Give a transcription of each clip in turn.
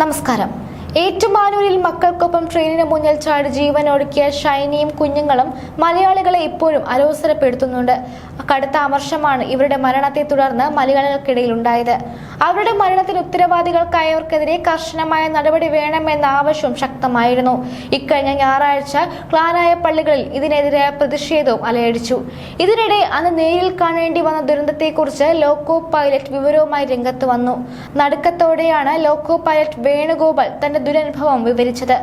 നമസ്കാരം. ഏറ്റുമാനൂരിൽ മക്കൾക്കൊപ്പം ട്രെയിനിന് മുന്നിൽ ചാടി ജീവനൊടുക്കിയ ഷൈനിയും കുഞ്ഞുങ്ങളും മലയാളികളെ ഇപ്പോഴും അലോസരപ്പെടുത്തുന്നുണ്ട്. കടുത്ത അമർഷമാണ് ഇവരുടെ മരണത്തെ തുടർന്ന് മലയാളികൾക്കിടയിൽ ഉണ്ടായത് അവരുടെ മരണത്തിന് ഉത്തരവാദികൾക്കായവർക്കെതിരെ കർശനമായ നടപടി വേണമെന്ന ആവശ്യവും ശക്തമായിരുന്നു. ഇക്കഴിഞ്ഞ ഞായറാഴ്ച ക്ലാനായ പള്ളികളിൽ ഇതിനെതിരായ പ്രതിഷേധവും അലയടിച്ചു. ഇതിനിടെ അന്ന് നേരിൽ കാണേണ്ടി വന്ന ദുരന്തത്തെക്കുറിച്ച് ലോക്കോ പൈലറ്റ് വിവരവുമായി രംഗത്ത് വന്നു. നടുക്കത്തോടെയാണ് ലോക്കോ പൈലറ്റ് വേണുഗോപാൽ തന്റെ ദുരനുഭവം വിവരിച്ചത്.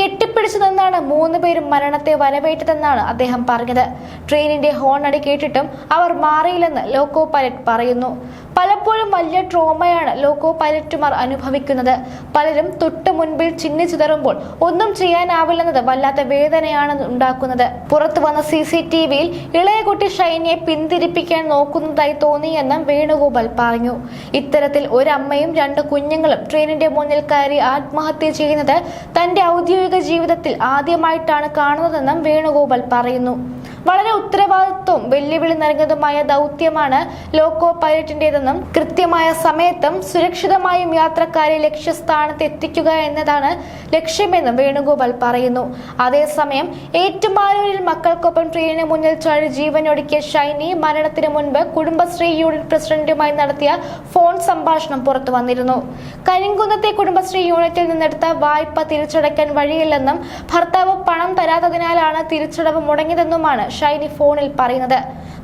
കെട്ടിപ്പിടിച്ചു നിന്നാണ് മൂന്ന് പേരും മരണത്തെ വരവേറ്റതെന്നാണ് അദ്ദേഹം പറഞ്ഞത്. ട്രെയിനിന്റെ ഹോൺ അടി കേട്ടിട്ടും അവർ മാറിയില്ലെന്ന് ലോക്കോ പൈലറ്റ് പറയുന്നു. പലപ്പോഴും വലിയ ട്രോമയാണ് ലോക്കോ പൈലറ്റുമാർ അനുഭവിക്കുന്നത്. പലരും തൊട്ട് മുൻപിൽ ചിന്നി ചിതറുമ്പോൾ ഒന്നും ചെയ്യാനാവില്ലെന്നത് വല്ലാത്ത വേദനയാണ് ഉണ്ടാക്കുന്നത്. പുറത്തു വന്ന സി സി ടി വിയിൽ ഇളയ കുട്ടി ഷൈനിയെ പിന്തിരിപ്പിക്കാൻ നോക്കുന്നതായി തോന്നിയെന്നും വേണുഗോപാൽ പറഞ്ഞു. ഇത്തരത്തിൽ ഒരമ്മയും രണ്ട് കുഞ്ഞുങ്ങളും ട്രെയിനിന്റെ മുന്നിൽ കയറി ആത്മഹത്യ ചെയ്യുന്നത് തന്റെ ഔദ്യോഗിക ജീവിതത്തിൽ ആദ്യമായിട്ടാണ് കാണുന്നതെന്നും വേണുഗോപാൽ പറയുന്നു വളരെ ഉത്തരവാദിത്വവും വെല്ലുവിളി നൽകുന്നതുമായ ദൗത്യമാണ് ലോക്കോ പൈലറ്റിന്റേതെന്നും കൃത്യമായ സമയത്തും സുരക്ഷിതമായും യാത്രക്കാരെ ലക്ഷ്യസ്ഥാനത്ത് എത്തിക്കുക എന്നതാണ് ലക്ഷ്യമെന്നും വേണുഗോപാൽ പറയുന്നു. അതേസമയം ഏറ്റുമാനൂരിൽ മക്കൾക്കൊപ്പം ട്രെയിനിന് മുന്നിൽ ചാടി ജീവനൊടുക്കിയ ഷൈനി മരണത്തിന് മുൻപ് കുടുംബശ്രീ യൂണിറ്റ് പ്രസിഡന്റുമായി നടത്തിയ ഫോൺ സംഭാഷണം പുറത്തു വന്നിരുന്നു. കരിങ്കുന്നത്തെ കുടുംബശ്രീ യൂണിറ്റിൽ നിന്നെടുത്ത വായ്പ തിരിച്ചടയ്ക്കാൻ വഴിയില്ലെന്നും ഭർത്താവ് പണം തരാത്തതിനാലാണ് തിരിച്ചടവ് മുടങ്ങിയതെന്നുമാണ് ഷൈനി ഫോണിൽ പറയുന്നത്.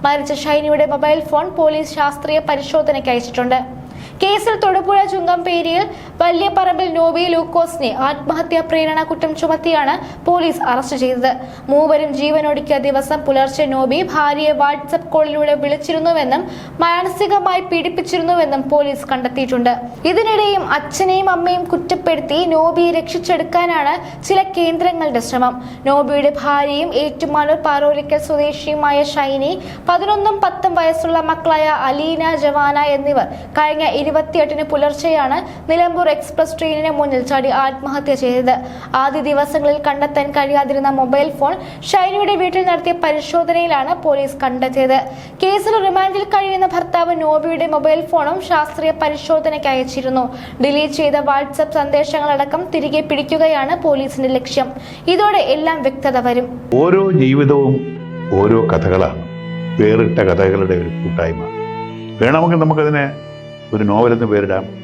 മരിച്ച ഷൈനിയുടെ മൊബൈൽ ഫോൺ പോലീസ് ശാസ്ത്രീയ പരിശോധനയ്ക്ക് അയച്ചിട്ടുണ്ട്. കേസിൽ തൊടുപുഴ ചുങ്കംപേരിയിൽ വല്യപ്പറമ്പിൽ നോബി ലൂക്കോസിനെ ആത്മഹത്യാ പ്രേരണ കുറ്റം ചുമത്തിയാണ് പോലീസ് അറസ്റ്റ് ചെയ്തത്. മൂവരും ജീവനൊടുക്കിയ ദിവസം പുലർച്ചെ നോബി ഭാര്യയെ വാട്സപ്പ് കോളിലൂടെ വിളിച്ചിരുന്നുവെന്നും മാനസികമായി പീഡിപ്പിച്ചിരുന്നുവെന്നും പോലീസ് കണ്ടെത്തിയിട്ടുണ്ട്. ഇതിനിടെയും അച്ഛനെയും അമ്മയും കുറ്റപ്പെടുത്തി നോബിയെ രക്ഷിച്ചെടുക്കാനാണ് ചില കേന്ദ്രങ്ങളുടെ ശ്രമം. നോബിയുടെ ഭാര്യയും ഏറ്റുമാനൂർ പാറോലിക്കൽ സ്വദേശിയുമായ ഷൈനി പതിനൊന്നും പത്തും വയസ്സുള്ള മക്കളായ അലീന ജവാന എന്നിവർ കഴിഞ്ഞ ഇരുപത്തിയെട്ടിന് പുലർച്ചെയാണ് നിലമ്പൂർ എക്സ്പ്രസ് ട്രെയിനിന് മുന്നിൽ ചാടി ആത്മഹത്യ ചെയ്തത്. ആദ്യ ദിവസങ്ങളിൽ കണ്ടെത്താൻ കഴിയാതിരുന്ന മൊബൈൽ ഫോൺ ഷൈനിയുടെ വീട്ടിൽ നടത്തിയ പരിശോധനയിലാണ് പോലീസ് കണ്ടെത്തിയത്. കേസിൽ റിമാൻഡിൽ കഴിയുന്ന ഭർത്താവ് നോബിയുടെ മൊബൈൽ ഫോണും ശാസ്ത്രീയ പരിശോധനയ്ക്ക് അയച്ചിരുന്നു. ഡിലീറ്റ് ചെയ്ത വാട്സപ്പ് സന്ദേശങ്ങളടക്കം തിരികെ പിടിക്കുകയാണ് പോലീസിന്റെ ലക്ഷ്യം. ഇതോടെ എല്ലാം വ്യക്തത വരും. ഓരോ ജീവിതവും ഓരോ കഥകളാണ്. വേറിട്ട കഥകളുടെ ഒരു കൂട്ടായ്മ. വേണമെങ്കിൽ നമുക്കതിനെ ഒരു നോവലെന്ന് പേരിടാം.